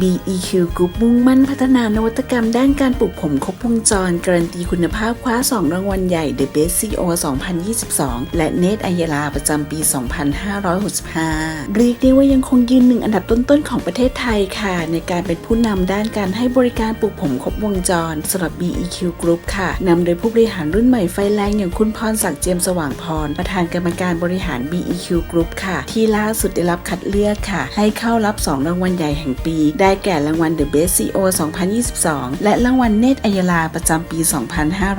BEQ Group มุ่งมั่นพัฒนานวัตกรรมด้านการปลูกผมครบวงจร การันตีคุณภาพคว้า 2 รางวัลใหญ่ The Best CEO 2022 และเนตอัยลาประจำปี 2565 เรียกได้ว่ายังคงยืนหนึ่งอันดับต้นๆ ของประเทศไทยค่ะ ในการเป็นผู้นำด้านการให้บริการปลูกผมครบวงจรสำหรับ BEQ Group ค่ะนำโดยผู้บริหารรุ่นใหม่ไฟแรงอย่างคุณพรศักดิ์เจียมสว่างพร ประธานกรรมการบริหาร BEQ Group ค่ะ ที่ล่าสุดได้รับคัดเลือกค่ะ ให้เข้ารับ 2 รางวัลใหญ่แห่งปีได้ได้แก่รางวัล The Best CEO 2022 และรางวัลเนตรอัยลาประจำปี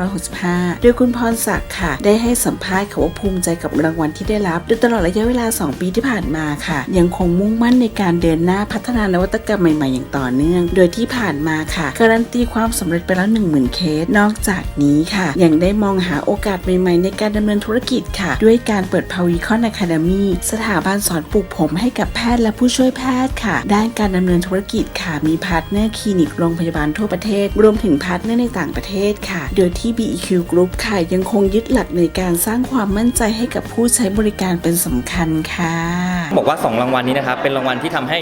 2565 โดยคุณพรศักดิ์ค่ะ ได้ให้สัมภาษณ์ค่ะว่าภูมิใจกับรางวัลที่ได้รับ โดยตลอดระยะเวลา 2 ปีที่ผ่านมาค่ะ ยังคงมุ่งมั่นในการเดินหน้าพัฒนานวัตกรรมใหม่ ๆ อย่างต่อเนื่อง โดยที่ผ่านมาค่ะ การันตีความสำเร็จไปแล้ว 10,000 เคส นอกจากนี้ค่ะ ยังได้มองหาโอกาสใหม่ ๆ ในการดำเนินธุรกิจค่ะ ด้วยการเปิดพาวิคอนอะคาเดมีสถาบันสอนปลูกผมให้กับแพทย์และผู้ช่วยแพทย์ค่ะ ด้านการดำเนินธุรกิจค่ะ มีพาร์ทเนอร์คลินิกโรงพยาบาลทั่วประเทศ รวมถึงพาร์ทเนอร์ในต่างประเทศค่ะ โดยที่ BEQ Group ค่ะยังคงยึดหลักในการสร้างความมั่นใจให้กับผู้ใช้บริการเป็นสำคัญค่ะ บอกว่า 2 รางวัลนี้นะครับเป็นรางวัลที่ทำให้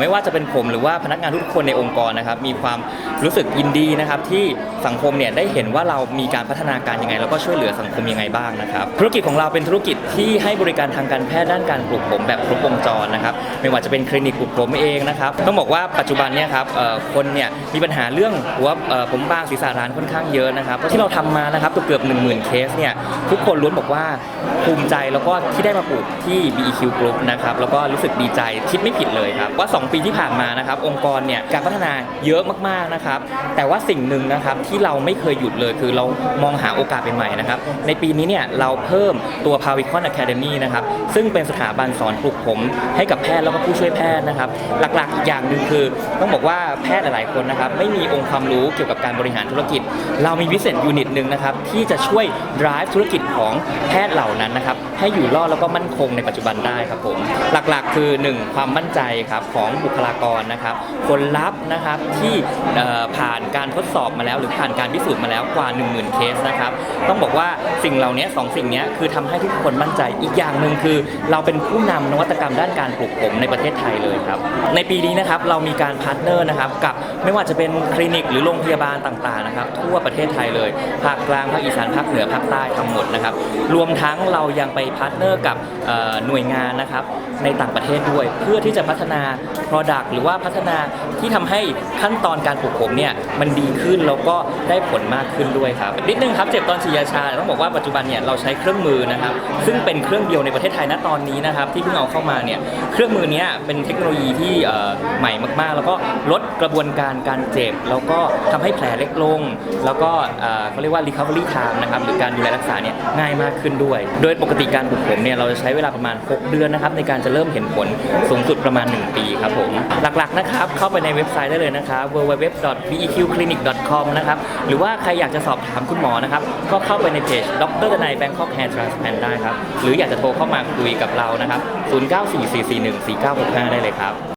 ไม่ว่าจะเป็นผมหรือว่าพนักงานทุกคนในองค์กรนะครับมีความรู้สึกยินดีนะครับที่สังคมเนี่ยได้เห็นว่าเรามีการพัฒนาการยังไง แล้วก็ช่วยเหลือสังคมยังไงบ้างนะครับธุรกิจของเราเป็นธุรกิจที่ให้บริการทางการแพทย์ด้านการปลูกผมแบบครบวงจรนะครับไม่ว่าจะเป็นคลินิกปลูกผมเองนะครับต้องบอกว่าปัจจุบันเนี่ยครับคนเนี่ยมีปัญหาเรื่องหัวเอ่อผมบางศีรษะร้านค่อนข้างเยอะนะครับที่เราทำมานะครับเกือบๆ1 0,000เคสเนี่ยทุกคนล้วนบอกว่าภูมิใจแล้วก็ที่ได้มาปลูกที่ BEQ Group นะครับแล้วก็รู้สึกดีใจคิดไม่ผิดเลยครับว่า 2 ปีที่ผ่านมานะครับองค์กรเนี่ยการพัฒนาเยอะมากๆนะครับแต่ว่าสิ่งหนึ่งนะครับที่เราไม่เคยหยุดเลยคือเรามองหาโอกาสใหม่ๆนะครับในปีนี้เนี่ยเราเพิ่มตัว Pavicon Academy นะครับซึ่งเป็นสถาบันสอนปลูกผมให้กับแพทย์แล้วก็ผู้ช่วยแพทย์นะครับหลักๆอีกอย่างหนึ่งคือต้องบอกว่าแพทย์หลาย ๆ คนนะครับไม่มีองค์ความรู้เกี่ยวกับการบริหารธุรกิจ เรามีวิเศษยูนิตหนึ่งนะครับที่จะช่วย drive ธุรกิจของแพทย์เหล่านั้นนะครับ ให้อยู่รอดแล้วก็มั่นคงในปัจจุบันได้ครับผมหลักๆ คือ 1 ความมั่นใจครับของบุคลากรนะครับคนรับนะครับที่ผ่านการทดสอบมาแล้ว หรือผ่านการพิสูจน์มาแล้วกว่า 10,000 เคสนะครับต้องบอกว่าสิ่งเหล่านี้สองสิ่งนี้คือทำให้ทุกคนมั่นใจอีกอย่างหนึ่งคือ เราเป็นผู้นำนวัตกรรมด้านการปลูกผมในประเทศไทยเลยครับในปีนี้นะครับเรามีการพาร์ทเนอร์นะครับกับไม่ว่าจะเป็นคลินิกหรือโรงพยาบาลต่างๆนะครับทั่วประเทศไทยเลยภาคกลางภาคอีสานภาคเหนือภาคใต้ทั้งหมดนะครับรวมทั้งเรายังไปพาร์ทเนอร์กับหน่วยงานนะครับในต่างประเทศด้วย เพื่อที่จะพัฒนา Product หรือว่าพัฒนาที่ทำให้ขั้นตอนการปลูกผมเนี่ยมันดีขึ้นแล้วก็ได้ผลมากขึ้นด้วยครับนิดนึงครับเจ็บตอนฉีดยาชาต้องบอกว่าปัจจุบันเนี่ยเราใช้เครื่องมือนะครับซึ่งเป็นเครื่องเดียวในประเทศไทยณตอนนี้นะครับที่เพิ่งเอาเข้ามาเนี่ยเครื่องมือนี้เป็นเทคโนโลยีที่ใหม่มากๆ แล้วก็ลดกระบวนการการเจ็บ แล้วก็ทำให้แผลเล็กลง แล้วก็เอ่อเขาเรียกว่า recovery time นะครับหรือการดูแลรักษาเนี่ยง่ายมากขึ้นด้วย โดยปกติการปลูกผมเนี่ยเราจะใช้เวลาประมาณ 6 เดือนนะครับในการจะเริ่มเห็นผลสูงสุดประมาณ 1 ปีครับผมหลักๆนะครับเข้าไปในเว็บไซต์ได้เลยนะครับ www.beqclinic.com นะครับหรือว่าใครอยากจะสอบถามคุณหมอนะครับก็เข้าไปในเพจดรดนายแบงคอกแฮร์ทรานสแพนได้ครับหรืออยากจะโทรเข้ามาคุยกับเรานะครับ0944414965 ได้เลยครับ